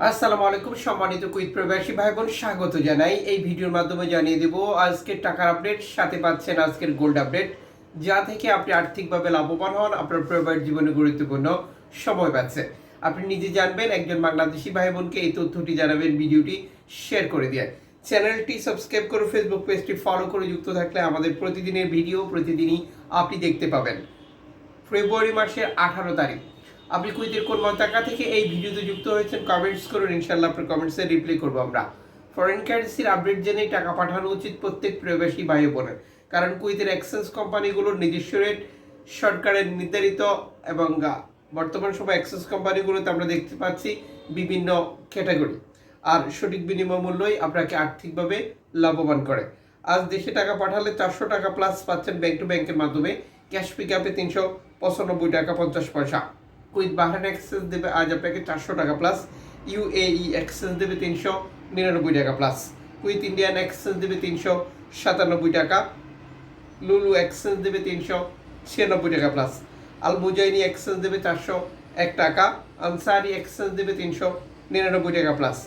আসসালামু আলাইকুম, সম্মানিত কুইত প্রবাসী ভাই বোন স্বাগত জানাই। এই ভিডিওর মাধ্যমে জানিয়ে দেব, আজকের টাকার আপডেট, সাথে পাচ্ছেন আজকের গোল্ড আপডেট, যা থেকে আপনি আর্থিকভাবে লাভবান হন, আপনার প্রবাস জীবনে গুরুত্বপূর্ণ সময় পাচ্ছে। আপনি নিজে জানবেন, একজন বাংলাদেশি ভাই বোনকে এই তথ্যটি জানাবেন, ভিডিওটি শেয়ার করে দিয়ে। চ্যানেলটি সাবস্ক্রাইব করে ফেসবুক পেজটি ফলো করে যুক্ত থাকলে আমাদের প্রতিদিনের ভিডিও প্রতিদিনই আপনি দেখতে পাবেন। ফেব্রুয়ারি মাসের আঠারো তারিখ। আপনি কুইতের কোন মতাকা থেকে এই ভিডিওতে যুক্ত হয়েছেন কমেন্টস করুন ইনশাল্লাহ আপনার কমেন্টসে রিপ্লাই করব আমরা। ফরেন কারেন্সির আপডেট জেনে টাকা পাঠানো উচিত প্রত্যেক প্রবাসী ভাই বোনের। কারণ কুইতের এক্সচেঞ্জ কোম্পানিগুলোর নিজস্ব রেট সরকারের নির্ধারিত এবং বর্তমান সময় এক্সচেঞ্জ কোম্পানিগুলোতে আমরা দেখতে পাচ্ছি বিভিন্ন ক্যাটাগরি আর সঠিক বিনিময় মূল্যই আপনাকে আর্থিকভাবে লাভবান করে। আজ দেশে টাকা পাঠালে চারশো টাকা প্লাস পাচ্ছেন ব্যাংক টু ব্যাংকের মাধ্যমে। ক্যাশ পিক আপে তিনশো পঁচানব্বই টাকা পঞ্চাশ পয়সা। কুইথ বাহারান এক্সচেঞ্জ দেবে আজ আপনাকে চারশো টাকা প্লাস ইউএই এক্সচেঞ্জ দেবে তিনশো নিরানব্বই টাকা প্লাস কুইথ ইন্ডিয়ান এক্সচেঞ্জ দেবে তিনশো সাতানব্বই টাকা, লুলু এক্সচেঞ্জ দেবে তিনশো ছিয়ানব্বই টাকা প্লাস আল মুজাইনি এক্সচেঞ্জ দেবে চারশো এক টাকা, আনসারি এক্সচেঞ্জ দেবে তিনশো নিরানব্বই টাকা প্লাস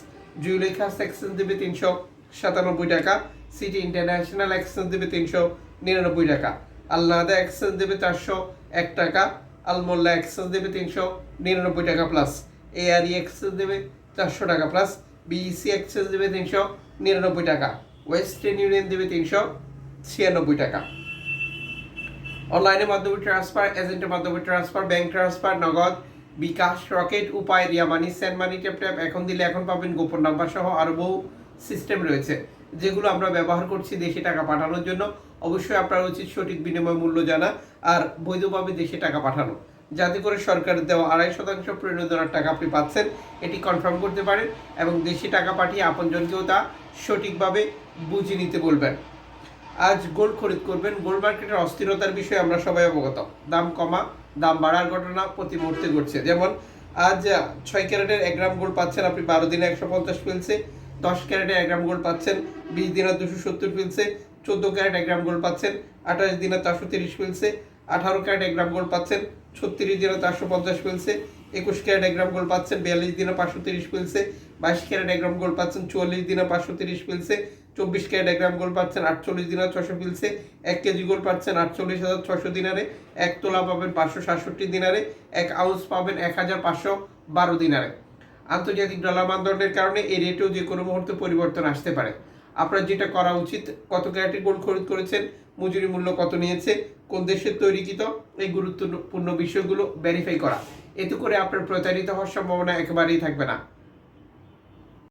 জুলেখাস এক্সচেঞ্জ দেবে তিনশো সাতানব্বই টাকা সিটি ইন্টারন্যাশনাল এক্সচেঞ্জ দেবে তিনশো নিরানব্বই টাকা আলনাদা এক্সচেঞ্জ দেবে চারশো এক টাকা আলমোল্লা এক্সচেঞ্জ দেবে তিনশো নিরানব্বই টাকা প্লাস এআরই এক্সচেঞ্জ দেবে চারশো টাকা প্লাস বিইসি এক্সচেঞ্জ দেবে তিনশো নিরানব্বই টাকা। ওয়েস্টার্ন ইউনিয়ন দেবে তিনশো ছিয়ানব্বই টাকা। অনলাইনের মাধ্যমে ট্রান্সফার এজেন্টের মাধ্যমে transfer bank transfer Nagad, bKash rocket Upay, Ria money send money tap tap এখন দিলে এখন পাবেন গোপন নাম্বার সহ আরও বহু সিস্টেম রয়েছে, যেগুলো আমরা ব্যবহার করছি দেশে টাকা পাঠানোর জন্য। অবশ্যই আপনার উচিত সঠিক বিনিময় মূল্য জানা আর বৈধভাবে দেশে টাকা পাঠানো। যাতে করে সরকারের দেওয়া আড়াই শতাংশ প্রণোদনার টাকা আপনি পাচ্ছেন, এটি কনফার্ম করতে পারেন এবং দেশে টাকা পাঠিয়ে আপনজনকেও তা সঠিকভাবে বুঝে নিতে বলবেন। আজ গোল্ড খরিদ করবেন, গোল্ড মার্কেটের অস্থিরতার বিষয়ে আমরা সবাই অবগত। দাম কমা, দাম বাড়ার ঘটনা প্রতি মুহূর্তে ঘটছে। যেমন, আজ ছয় ক্যারেটের এক গ্রাম গোল্ড পাচ্ছেন আপনি বারো দিনে একশো পঞ্চাশ ফিলসে দশ ক্যারেটের এক গ্রাম গোল্ড পাচ্ছেন, বিশ দিনে দুশো সত্তর ফিলসে চোদ্দ ক্যারেট এক গ্রাম গোল্ড পাচ্ছেন, আঠাশ দিনে চারশো তিরিশ ফিলসে আঠারো ক্যারেট এক গ্রাম গোল্ড পাচ্ছেন, ছত্রিশ দিনে চারশো পঞ্চাশ ফিলসে একুশ ক্যারেট এক গ্রাম গোল্ড পাচ্ছেন, বিয়াল্লিশ দিনে পাঁচশো তিরিশ ফিলসে বাইশ ক্যারেট এক গ্রাম গোল্ড পাচ্ছেন, চুয়াল্লিশ দিনে পাঁচশো তিরিশ ফিলসে চব্বিশ ক্যারেট এক গ্রাম গোল্ড পাচ্ছেন, আটচল্লিশ দিনে ছশো ফিলসে এক কেজি গোল্ড পাচ্ছেন, আটচল্লিশ হাজার ছশো দিনারে এক তোলা পাবেন পাঁচশো সাতষট্টি দিনারে, এক আউন্স পাবেন এক হাজার পাঁচশো বারো দিনারে। আন্তর্জাতিক ডলার মানদণ্ডের কারণে এই রেটেও যে কোনো মুহূর্তে পরিবর্তন আসতে পারে। আপনার যেটা করা উচিত, কত ক্যারেটের গোল্ড খরিদ করেছেন, মজুরি মূল্য কত নিয়েছে, কোন দেশের তৈরিকৃত, এই গুরুত্বপূর্ণ বিষয়গুলো ভেরিফাই করা। এতে করে আপনার প্রতারিত হওয়ার সম্ভাবনা একেবারেই থাকবে না।